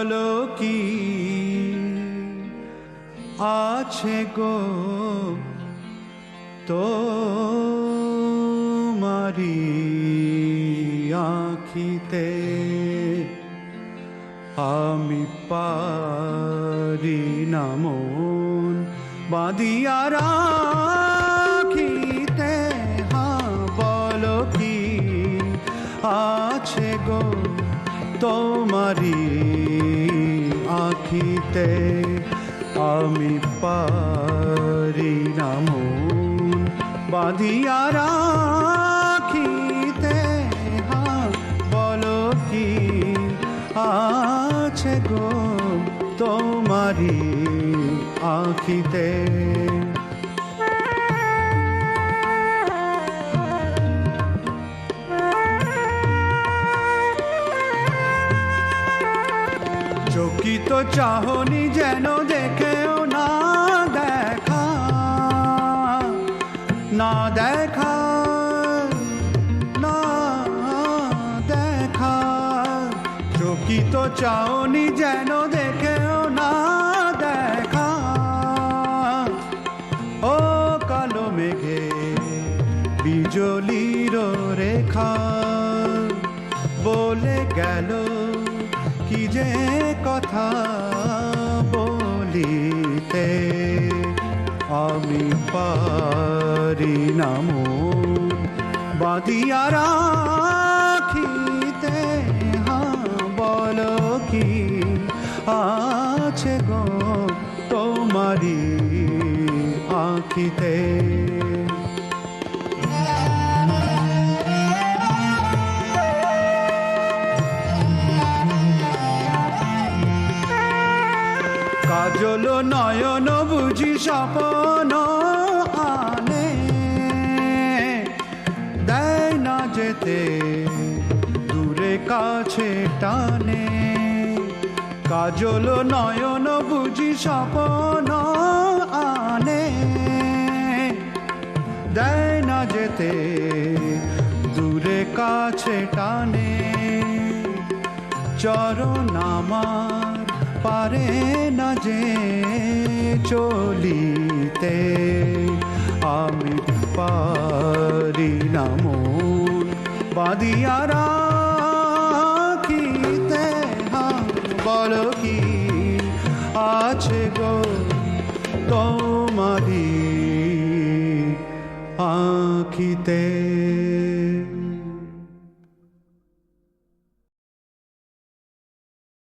বলো কি আছে গো তো মারি আখিতে? আমি পারি না বাঁধিয়া রাখিতে। হ্যাঁ বলো কি আছে গো তোমারি আখিতে আমি পারি না মন। বাঁধিয়া রাখিতে হ্যাঁ বলো কি আছে গো তোমারি আখিতে? চকিত চাহনি যেন দেখেও না দেখা। না দেখা না দেখা। চকিত চাহনি যেন দেখেও না দেখা। ও কালো মেঘে বিজলির রেখা বলে গেল কি যে কথা বলিতে আমি পারি না মন। বাঁধিয়া রাখিতে হ্যাঁ বলো কি আছে গো তোমারি আখিতে? কাজল নয়ন, বুঝি স্বপন আনে। দেয় না যেতে, দূরে কাছে টানে। কাজল নয়ন, বুঝি স্বপন আনে। দেয় না যেতে, দূরে কাছে টানে। চরণ আমার পারে না যে চলিতে। আমি পারি না মন বাঁধিয়া রাখিতে। হ্যাঁ বলো কি আছে গো তোমারি আখিতে?